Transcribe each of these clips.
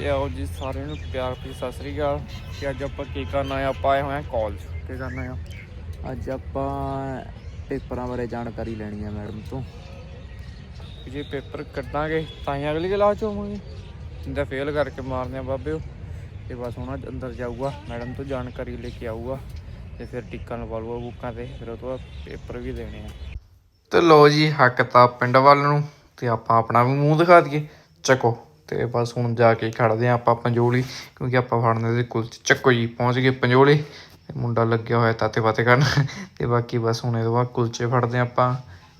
ਤੇ ਆਓ ਜੀ ਸਾਰਿਆਂ ਨੂੰ ਪਿਆਰ ਭਰੀ ਸਤਿ ਸ੍ਰੀ ਅਕਾਲ। ਤੇ ਅੱਜ ਆਪਾਂ ਕੀ ਕਰਨਾ ਆ? ਆਪਾਂ ਆਏ ਹੋਏ ਆ ਕਾਲਜ ਕੀ ਕਰਨਾ ਆ? ਅੱਜ ਆਪਾਂ ਪੇਪਰਾਂ ਬਾਰੇ ਜਾਣਕਾਰੀ ਲੈਣੀ ਹੈ ਮੈਡਮ ਤੋਂ। ਕਿ ਜੇ ਪੇਪਰ ਕੱਢਾਂਗੇ ਤਾਂ ਹੀ ਅਗਲੀ ਕਲਾਸ ਚ ਹੋਵਾਂਗੇ। ਜਿੰਦਾ ਫੇਲ ਕਰਕੇ ਮਾਰਨੇ ਆ ਬਾਬੇ ਉਹ। ਤੇ ਬਸ ਹੁਣ ਅੱਜ ਅੰਦਰ ਜਾਊਗਾ ਮੈਡਮ ਤੋਂ ਜਾਣਕਾਰੀ ਲੈ ਕੇ ਆਊਗਾ। ਤੇ ਫਿਰ ਟਿੱਕਾ ਲਵਾ ਲਊਗਾ ਬੁੱਕਾਂ ਤੇ ਫਿਰ ਉਹ ਤੋਂ ਬਾਅਦ ਪੇਪਰ ਵੀ ਦੇਣੇ ਆ। ਤੇ ਲੋ ਜੀ ਹੱਕ ਤਾਂ ਪਿੰਡ ਵੱਲ ਨੂੰ ਤੇ ਆਪਾਂ ਆਪਣਾ ਵੀ ਮੂੰਹ ਦਿਖਾ ਦਈਏ। ਚੱਕੋ। ਤੇ ਬਸ ਹੁਣ ਜਾ ਕੇ ਖੜਦੇ ਆ ਆਪਾਂ ਪੰਜੋਲੀ, ਕਿਉਂਕਿ ਆਪਾਂ ਫੜਨੇ ਦੇ ਕੁਲਚ ਚੱਕੋ ਜੀ, ਪਹੁੰਚ ਗਏ ਪੰਜੋਲੀ ਤੇ ਮੁੰਡਾ ਲੱਗਿਆ ਹੋਇਆ ਤਾਤੇ ਬਾਤੇ ਕਰਨ ਤੇ ਬਾਕੀ ਬਸ ਹੁਣ ਇਹ ਤੋਂ ਬਾਅਦ ਕੁਲਚੇ ਫੜਦੇ ਆ ਆਪਾਂ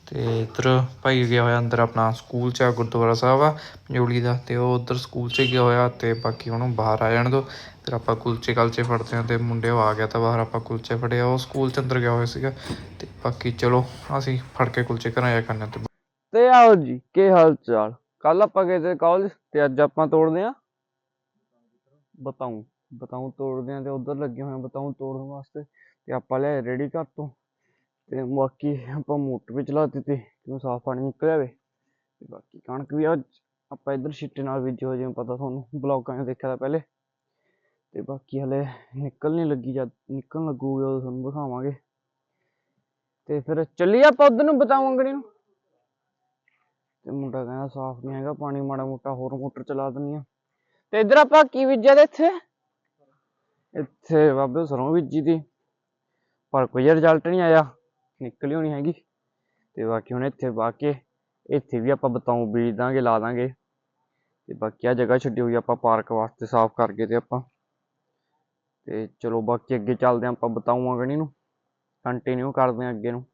ਤੇ ਇੱਧਰ ਭਾਈ ਗਿਆ ਹੋਇਆ ਅੰਦਰ ਆਪਣਾ ਸਕੂਲ ਚ ਆ, ਗੁਰਦੁਆਰਾ ਸਾਹਿਬ ਆ ਪੰਜੋਲੀ ਦਾ ਤੇ ਉਹ ਉਧਰ ਸਕੂਲ ਚ ਗਿਆ ਹੋਇਆ ਤੇ ਬਾਕੀ ਉਹਨੂੰ ਬਾਹਰ ਆ ਜਾਣ ਦੋ। ਫਿਰ ਆਪਾਂ ਕੁਲਚੇ ਕਲਚੇ ਫੜਦੇ ਆ ਤੇ ਮੁੰਡੇ ਉਹ ਆ ਗਿਆ ਤਾਂ ਬਾਹਰ ਆਪਾਂ ਕੁਲਚੇ ਫੜਿਆ, ਉਹ ਸਕੂਲ ਚ ਅੰਦਰ ਗਿਆ ਹੋਇਆ ਸੀਗਾ ਤੇ ਬਾਕੀ ਚਲੋ ਅਸੀਂ ਫੜ ਕੇ ਕੁਲਚੇ ਘਰਾਂ ਆਇਆ ਕਰਨੇ ਤੇ ਤੇ ਆਓ ਜੀ, ਕੀ ਹਾਲ ਚਾਲ? ਕੱਲ ਆਪਾਂ ਗਏ ਤੇ ਕਾਲਜ ਤੇ ਅੱਜ ਆਪਾਂ ਤੋੜਦੇ ਆ ਬਤਾਉ ਬਤਾਉ ਤੋੜਦੇ ਆ ਤੇ ਉਧਰ ਲੱਗੇ ਹੋਏ ਆ ਬਤਾਉ ਤੋੜਨ ਵਾਸਤੇ ਤੇ ਆਪਾਂ ਲੈ ਰੈਡੀ ਘਰ ਤੋਂ। ਤੇ ਬਾਕੀ ਆਪਾਂ ਮੋਟਰ ਵੀ ਚਲਾ ਦਿੱਤੀ ਕਿਉਂ ਸਾਫ਼ ਪਾਣੀ ਨਿਕਲਿਆ ਵੇ। ਤੇ ਬਾਕੀ ਕਣਕ ਵੀ ਅੱਜ ਆਪਾਂ ਇੱਧਰ ਛਿੱਟੇ ਨਾਲ ਬੀਜੀ ਹੋ ਜਿਵੇਂ ਪਤਾ ਤੁਹਾਨੂੰ ਬਲੌਗਾਂ 'ਚ ਦੇਖਿਆ ਤਾਂ ਪਹਿਲੇ। ਤੇ ਬਾਕੀ ਹਲੇ ਨਿਕਲ ਨਹੀਂ ਲੱਗੀ ਜਦ, ਨਿਕਲਣ ਲੱਗੂਗੀ ਉਦੋਂ ਤੁਹਾਨੂੰ ਦਿਖਾਵਾਂਗੇ ਤੇ ਫਿਰ ਚੱਲੀਏ ਆਪਾਂ ਉਧਰ ਨੂੰ ਬਤਾਉ ਅੰਗੜੀ ਨੂੰ। ਤੇ ਮੁੰਡਾ ਕਹਿੰਦਾ ਸਾਫ਼ ਨਹੀਂ ਹੈਗਾ, ਪਾਣੀ ਮਾੜਾ ਮੋਟਾ ਹੋਰ ਮੋਟਰ ਚਲਾ ਦਿੰਨੀ ਆ ਤੇ ਇੱਧਰ ਆਪਾਂ ਕੀ ਬੀਜਿਆ ਤੇ ਇੱਥੇ? ਇੱਥੇ ਬਾਬੇ ਸਰੋਂ ਬੀਜੀ ਦੀ। ਪਰ ਕੋਈ ਰਿਜ਼ਲਟ ਨਹੀਂ ਆਇਆ, ਨਿਕਲੀ ਹੋਣੀ ਹੈਗੀ। ਤੇ ਬਾਕੀ ਹੁਣ ਇੱਥੇ ਵਾ ਕੇ, ਇੱਥੇ ਵੀ ਆਪਾਂ ਬਤਾਉ ਬੀਜ ਦਾਂਗੇ, ਲਾ ਦਾਂਗੇ। ਤੇ ਬਾਕੀ ਆ ਜਗ੍ਹਾ ਛੱਡੀ ਹੋਈ ਆਪਾਂ ਪਾਰਕ ਵਾਸਤੇ ਸਾਫ਼ ਕਰਕੇ ਤੇ ਆਪਾਂ। ਤੇ ਚਲੋ ਬਾਕੀ ਅੱਗੇ ਚੱਲਦੇ ਹਾਂ ਆਪਾਂ ਬਤਾਊਆਂ ਗਣੀ ਨੂੰ। ਕੰਟੀਨਿਊ ਕਰਦੇ ਹਾਂ ਅੱਗੇ ਨੂੰ।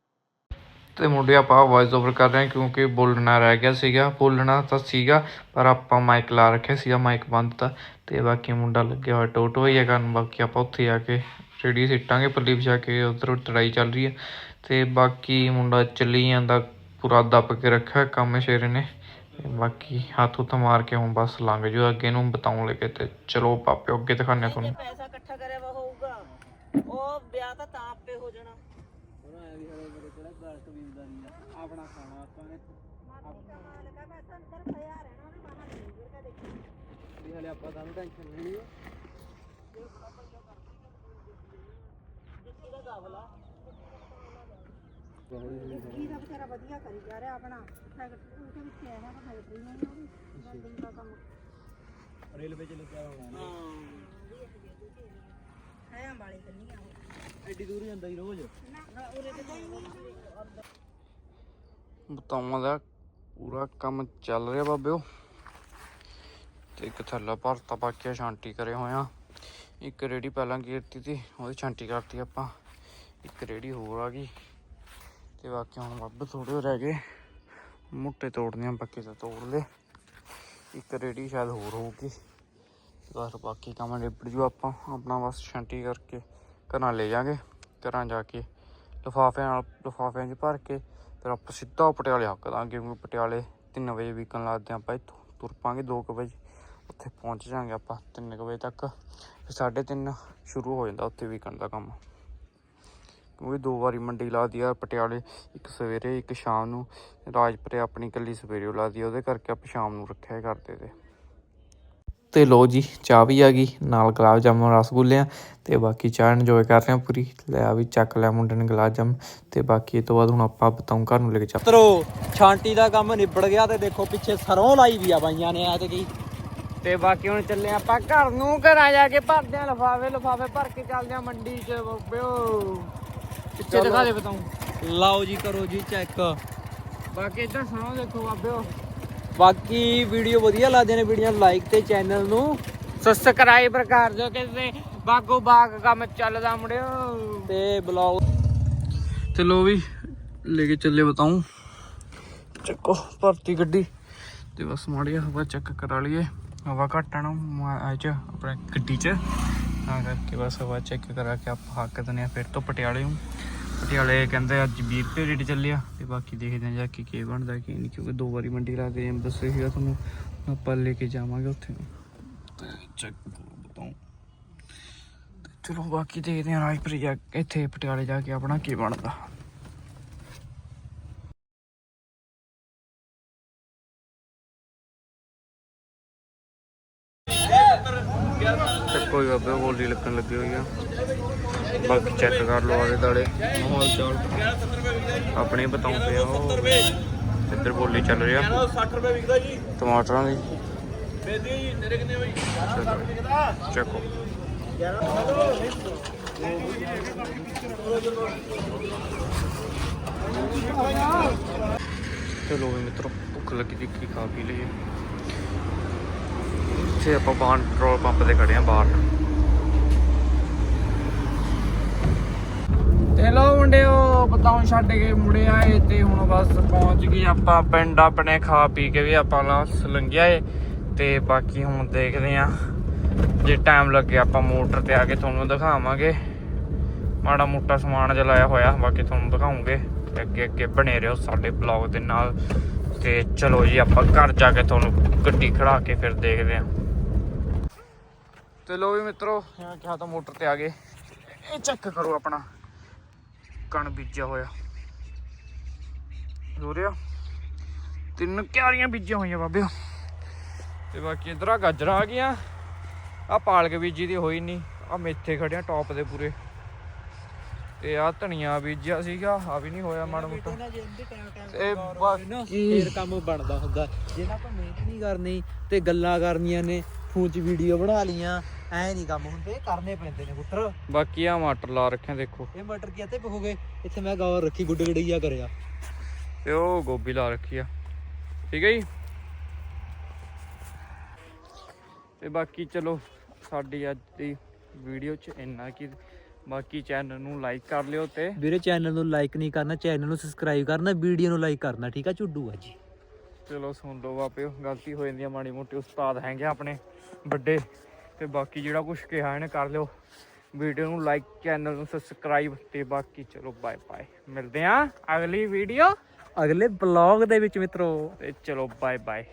ਤੇ ਮੁੰਡੇ ਆਪਾਂ ਵੌਇਸ ਓਵਰ ਕਰ ਰਹੇ ਹਾਂ ਕਿਉਂਕਿ ਬੋਲਣਾ ਰਹਿ ਗਿਆ ਸੀਗਾ, ਬੋਲਣਾ ਤਾਂ ਸੀਗਾ, ਪਰ ਆਪਾਂ ਮਾਈਕ ਲਾ ਰੱਖਿਆ ਸੀਗਾ ਮਾਈਕ ਬੰਦ ਤਾਂ, ਤੇ ਬਾਕੀ ਮੁੰਡਾ ਲੱਗਿਆ ਹੋਇਆ ਟੋਟੋ ਹੋਈ ਹੈ ਕਰਨ, ਬਾਕੀ ਆਪਾਂ ਉੱਥੇ ਆ ਕੇ ਰੇੜੀ ਸਿੱਟਾਂਗੇ ਪੱਲੀ ਵਿਛਾ ਕੇ ਉਧਰ ਲੜਾਈ ਚੱਲ ਰਹੀ ਹੈ ਤੇ ਬਾਕੀ ਮੁੰਡਾ ਚੱਲੀ ਜਾਂਦਾ, ਪੂਰਾ ਦੱਬ ਕੇ ਰੱਖਿਆ ਕੰਮ ਸ਼ੇਰੇ ਨੇ ਬਾਕੀ ਹੱਥ ਹੁੱਥ ਮਾਰ ਕੇ ਹੁਣ ਬਸ ਲੰਘ ਜਾਓ, ਅੱਗੇ ਨੂੰ ਬਤਾਉਣ ਲੱਗੇ ਤੇ ਚਲੋ ਪਾਪੇ ਅੱਗੇ ਦਿਖਾਣੇ ਤੁਹਾਨੂੰ। ਪੈਸਾ ਇਕੱਠਾ ਕਰਿਆ ਵਾ ਹੋਊਗਾ, ਉਹ ਵਿਆਹ ਤਾਂ ਤਾਂ ਆਪੇ ਹੋ ਜਾਣਾ। ਕੀ ਦਾ ਵਿਚਾਰਾ ਵਧੀਆ ਕਰੀ ਜਾ ਰਿਹਾ ਆਪਣਾ ਫੈਕਟਰੀ ਉਹਦੇ ਵਿੱਚ ਆਇਆ ਹੈ ਫੈਕਟਰੀ ਨਹੀਂ ਉਹਦੀ ਵੈਲਡਿੰਗ ਦਾ ਕੰਮ ਰੇਲਵੇ ਚ ਲੱਗਿਆ ਹੋਣਾ। ਹਾਂ। ਹੈ। ਅੰਬਾਲੇ ਕੰਨੀ ਆ ਬਤਾਵਾਂ ਦਾ ਪੂਰਾ ਕੰਮ ਚੱਲ ਰਿਹਾ ਬਾਬਿਓ। ਤੇ ਇੱਕ ਥੱਲਾ ਭਰਤਾ ਬਾਕੀ ਛਾਂਟੀ ਕਰੇ ਹੋਇਆ ਇੱਕ ਰੇੜੀ ਪਹਿਲਾਂ ਗੇਰਤੀ ਤੀ ਉਹਦੀ ਛਾਂਟੀ ਕਰਤੀ ਆਪਾਂ। ਇੱਕ ਰੇੜੀ ਹੋਰ ਆ ਗਈ। ਤੇ ਬਾਕੀ ਹੁਣ ਬੱਬ ਥੋੜੇ ਰਹਿ ਗਏ। ਮੁੱਟੇ ਤੋੜਨੇ ਆ ਬਾਕੀ ਤਾਂ ਤੋੜ ਲਏ। ਇੱਕ ਰੇੜੀ ਸ਼ਾਇਦ ਹੋਰ ਹੋਊਗੀ। ਬਸ ਬਾਕੀ ਕੰਮ ਨਿਬੜ ਜੂ ਆਪਾਂ, ਆਪਣਾ ਬਸ ਛਾਂਟੀ ਕਰਕੇ। ਘਰਾਂ ਲੈ ਜਾਾਂਗੇ ਘਰਾਂ ਜਾ ਕੇ ਲਿਫਾਫਿਆਂ ਨਾਲ, ਲਿਫਾਫਿਆਂ 'ਚ ਭਰ ਕੇ ਫਿਰ ਆਪਾਂ ਸਿੱਧਾ ਪਟਿਆਲੇ ਹੱਕ ਦਾਂਗੇ, ਕਿਉਂਕਿ ਪਟਿਆਲੇ 3 ਵਜੇ ਵੀਕਨ ਲੱਗਦੇ ਆਪਾਂ ਇੱਥੋਂ, ਤੁਰ ਪਾਂਗੇ 2 ਵਜੇ, ਉੱਥੇ ਪਹੁੰਚ ਜਾਾਂਗੇ ਆਪਾਂ 3 ਵਜੇ ਤੱਕ, ਫਿਰ 3:30 ਸ਼ੁਰੂ ਹੋ ਜਾਂਦਾ ਉੱਥੇ ਵੀਕਨ ਦਾ ਕੰਮ। ਕਿਉਂਕਿ ਦੋ ਵਾਰੀ ਮੰਡੀ ਲਾਦੀ ਆ ਪਟਿਆਲੇ, ਇੱਕ ਸਵੇਰੇ, ਇੱਕ ਸ਼ਾਮ ਨੂੰ, ਰਾਜਪੁਰੇ ਆਪਣੀ ਕੱਲੀ ਸਵੇਰੇ ਲਾਦੀ ਆ, ਉਹਦੇ ਕਰਕੇ ਆਪਾਂ ਸ਼ਾਮ ਨੂੰ ਰੱਖਿਆ ਕਰਦੇ ਤੇ। ਤੇ ਲੋ ਜੀ ਚਾਹ ਵੀ ਆ ਗਈ ਨਾਲ ਗੁਲਾਬ ਜਾਮੁਨ ਰਸਗੁੱਲੇ ਆ ਤੇ ਬਾਕੀ ਚਾਹ ਇੰਜੋਏ ਕਰ ਰਹੇ ਆ ਪੂਰੀ। ਲੈ ਆ ਵੀ ਚੱਕ ਲਿਆ ਮੁੰਡੇ ਨੇ ਗੁਲਾਬ ਜਾਮੁਨ ਤੇ ਬਾਕੀ ਇਹ ਤੋਂ ਬਾਅਦ ਹੁਣ ਆਪਾਂ ਬਤਾਉਂ ਘਰ ਨੂੰ ਲੈ ਕੇ ਚੱਲ ਮਿੱਤਰੋ ਛਾਂਟੀ ਦਾ ਕੰਮ ਨਿਬੜ ਗਿਆ ਤੇ ਦੇਖੋ ਪਿੱਛੇ ਸਰੋਂ ਲਾਈ ਵੀ ਆ ਬਾਈਆਂ ਨੇ ਆ ਤੇ ਕੀ ਤੇ ਬਾਕੀ ਹੁਣ ਚੱਲੇ ਆਪਾਂ ਘਰ ਨੂੰ ਘਰਾਂ ਜਾ ਕੇ ਭਰਦੇ ਆ ਲਫਾਵੇ ਲਫਾਵੇ ਭਰ ਕੇ ਚੱਲਦੇ ਆ ਮੰਡੀ 'ਚ ਬੱਬਿਓ। ਪਿੱਛੇ ਦਿਖਾ ਦੇ ਬਤਾਉਂ ਲਾਓ ਜੀ ਕਰੋ ਜੀ ਚੈੱਕ ਬਾਕੀ ਇੱਧਰ ਸੁਣੋ ਦੇਖੋ ਬਾਬਿਓ। ਬਾਕੀ ਵੀਡੀਓ ਵਧੀਆ ਲੱਗਦੇ ਨੇ ਵੀਡੀਓ ਲਾਈਕ ਤੇ ਚੈਨਲ ਨੂੰ। ਸਬਸਕ੍ਰਾਈਬਰ ਕਰ ਦਿਓ ਕਿਸੇ ਬਾਗੋ ਬਾਗ ਕੰਮ ਚੱਲਦਾ ਮੁੰਡਿਓ। ਤੇ ਬਲੌਗ ਤੇ ਲੋ ਵੀ ਲੈ ਕੇ ਚੱਲੇ ਬਤਾਉਂ। ਚੱਕੋ ਭਰਤੀ ਗੱਡੀ। ਤੇ ਬਸ ਮਾੜੀ ਹਵਾ ਚੈੱਕ ਕਰਾ ਲਈਏ। ਹਵਾ ਘੱਟ ਆ ਨਾ ਆ ਚ ਆਪਣੇ ਗੱਡੀ ਚ। ਤਾਂ ਕਰਕੇ ਬਸ ਹਵਾ ਚੈੱਕ ਕਰਾ ਕੇ ਆਪਾਂ ਹੱਕ ਦਿੰਦੇ ਆ ਫਿਰ ਤੋਂ ਪਟਿਆਲੇ ਨੂੰ ਪਟਿਆਲੇ ਕਹਿੰਦੇ ਅੱਜ 20 ਰੁਪਏ ਰੇਟ ਚੱਲਿਆ ਤੇ ਬਾਕੀ ਦੇਖਦੇ ਆ ਜਾ ਕੇ ਕੀ ਬਣਦਾ, ਕੀ ਨਹੀਂ, ਕਿਉਂਕਿ ਦੋ ਵਾਰੀ ਮੰਡੀ ਲਾਦੇ ਐਮ ਦੱਸਿਆ ਸੀਗਾ ਤੁਹਾਨੂੰ, ਆਪਾਂ ਲੈ ਕੇ ਜਾਵਾਂਗੇ ਉੱਥੇ। ਚੈੱਕ ਬਤਾਉਂ ਚਲੋ ਬਾਕੀ ਦੇਖਦੇ ਆ ਰਾਜਪੁਰ ਜਾ ਇੱਥੇ ਪਟਿਆਲੇ ਜਾ ਕੇ ਆਪਣਾ ਕੀ ਬਣਦਾ। ਚੱਕੋ ਕੋਈ ਬਾਬੇ ਬੋਲੀ ਲੱਗਣ ਲੱਗੀ ਹੋਈ ਆ ਬਾਕੀ ਚੈੱਕ ਕਰ ਲਓ ਆਲੇ ਦਾਲੇ ਮਾਹੌਲ ਚਾਲ ਆਪਣੇ ਬਤਾਉਂ ਪਿਆ ਉਹ। ਇੱਧਰ ਬੋਲੀ ਚੱਲ ਰਹੀ। ਆ 60 ਰੁਪਏ ਵਿਕਦਾ ਜੀ ਟਮਾਟਰਾਂ ਦੀ। ਬੇਦੀ ਜੀ ਤੇਰੇ ਕਿੰਨੇ ਬਈ ਚੱਕੋ। ਚਲੋ ਵੀ ਮਿੱਤਰੋ, ਭੁੱਖ ਲੱਗੀ ਦੀ ਕੀ ਖਾ ਪੀ ਲਈਏ। ਇੱਥੇ ਆਪਾਂ ਬਾਹਰ ਪੈਟਰੋਲ ਪੰਪ ਤੇ ਖੜੇ ਆ ਬਾਹਰ। ਤੇ ਲੋ ਮੁੰਡਿਓ, ਬਤਾਉਂ ਛੱਡ ਕੇ ਮੁੜੇ ਆਏ ਤੇ ਹੁਣ ਬਸ ਪਹੁੰਚ ਗਏ ਆਪਾਂ ਪਿੰਡ ਆਪਣੇ ਖਾ ਪੀ ਕੇ ਵੀ ਆਪਾਂ ਲਾਸ ਲੰਘਿਆ ਏ। ਤੇ ਬਾਕੀ ਹੁਣ ਦੇਖਦੇ ਆ ਜੇ ਟਾਈਮ ਲੱਗੇ ਆਪਾਂ ਮੋਟਰ ਤੇ ਆ ਕੇ ਤੁਹਾਨੂੰ ਦਿਖਾਵਾਂਗੇ। ਮਾੜਾ ਮੋਟਾ ਸਮਾਨ ਜਿਹਾ ਹੋਇਆ, ਬਾਕੀ ਤੁਹਾਨੂੰ ਦਿਖਾਉਂਗੇ। ਤੇ ਅੱਗੇ ਅੱਗੇ ਬਣੇ ਰਹੋ ਸਾਡੇ ਬਲੌਗ ਦੇ ਨਾਲ। ਤੇ ਚਲੋ ਜੀ, ਆਪਾਂ ਘਰ ਜਾ ਕੇ ਤੁਹਾਨੂੰ ਗੱਡੀ ਖੜਾ ਕੇ ਫਿਰ ਦੇਖਦੇ ਆ। ਤੇ ਲੋ ਵੀ ਮਿੱਤਰੋ ਮੈਂ ਕਿਹਾ ਤਾਂ ਮੋਟਰ ਤੇ ਆ ਗਏ। ਇਹ ਚੈੱਕ ਕਰੋ ਆਪਣਾ। ਕਣ ਬੀਜਿਆ ਹੋਇਆ। ਦੋਰਿਆ ਤਿੰਨ ਕਿਆਰੀਆਂ ਬੀਜੀਆਂ ਹੋਈਆਂ ਬਾਬਿਓ ਤੇ ਬਾਕੀ ਇਧਰ ਆ ਗਾਜਰਾਂ ਆ ਗਈਆਂ। ਆ ਪਾਲਕ ਬੀਜੀ ਦੀ ਹੋਈ ਨਹੀਂ ਆ ਮੇਥੇ ਖੜਿਆ ਟੌਪ ਦੇ ਪੂਰੇ। ਤੇ ਆ ਧਨੀਆ ਬੀਜਿਆ ਸੀਗਾ। ਆ ਵੀ ਨਹੀਂ ਹੋਇਆ ਮਾੜਾ ਮੋਟਾ। ਤੇ ਬਾਕੀ ਫੇਰ ਕੰਮ ਬਣਦਾ ਹੁੰਦਾ। ਜੇ ਨਾ ਆਪਾਂ ਮਿਹਨਤ ਨਹੀਂ ਕਰਨੀ ਤੇ ਗੱਲਾਂ ਕਰਨੀਆਂ ਨੇ ਫੋਨ 'ਚ ਵੀਡੀਓ ਬਣਾ ਲੀਆਂ ਐ ਨਹੀਂ ਕੰਮ ਹੁੰਦੇ ਕਰਨੇ ਪੈਂਦੇ ਨੇ ਪੁੱਤਰ। ਬਾਕੀ ਆ ਮਟਰ ਲਾ ਰੱਖਿਆ ਦੇਖੋ। ਇਹ ਮਟਰ ਕੀ ਤੇ ਹੋ ਗਏ ਇੱਥੇ ਮੈਂ ਗੌਰ ਰੱਖੀ ਗੁੱਡ ਗੜਈਆ ਕਰਿਆ। ਤੇ ਉਹ ਗੋਭੀ ਲਾ ਰੱਖੀ ਆ। ਠੀਕ ਹੈ ਜੀ? ਤੇ ਬਾਕੀ ਚਲੋ ਸਾਡੀ ਅੱਜ ਦੀ ਵੀਡੀਓ ਚ ਇੰਨਾ ਕੀ। ਬਾਕੀ ਚੈਨਲ ਨੂੰ ਲਾਈਕ ਕਰ ਲਿਓ ਤੇ ਵੀਰੇ ਚੈਨਲ ਨੂੰ ਲਾਈਕ ਨਹੀਂ ਕਰਨਾ ਚੈਨਲ ਨੂੰ ਸਬਸਕ੍ਰਾਈਬ ਕਰਨਾ ਵੀਡੀਓ ਨੂੰ ਲਾਈਕ ਕਰਨਾ ਠੀਕ ਆ ਝੁੱਡੂ ਆ ਜੀ ਚਲੋ ਸੁਣ ਲਓ ਵਾਪਿਓ ਗਲਤੀ ਹੋ ਜਾਂਦੀ ਆ ਮਾੜੀ ਮੋਟੀ ਉਸਤਾਦ ਹੈਗੇ ਆਪਣੇ ਵੱਡੇ। ਤੇ ਬਾਕੀ ਜਿਹੜਾ ਕੁਝ ਕਿਹਾ ਇਹਨੇ ਕਰ ਲਿਓ। ਵੀਡੀਓ ਨੂੰ ਲਾਈਕ ਚੈਨਲ ਨੂੰ ਸਬਸਕ੍ਰਾਈਬ ਤੇ ਬਾਕੀ ਚਲੋ ਬਾਏ ਬਾਏ ਮਿਲਦੇ ਆ ਅਗਲੀ ਵੀਡੀਓ ਅਗਲੇ ਬਲੌਗ ਦੇ ਵਿੱਚ ਮਿੱਤਰੋ। ਤੇ ਚਲੋ ਬਾਏ ਬਾਏ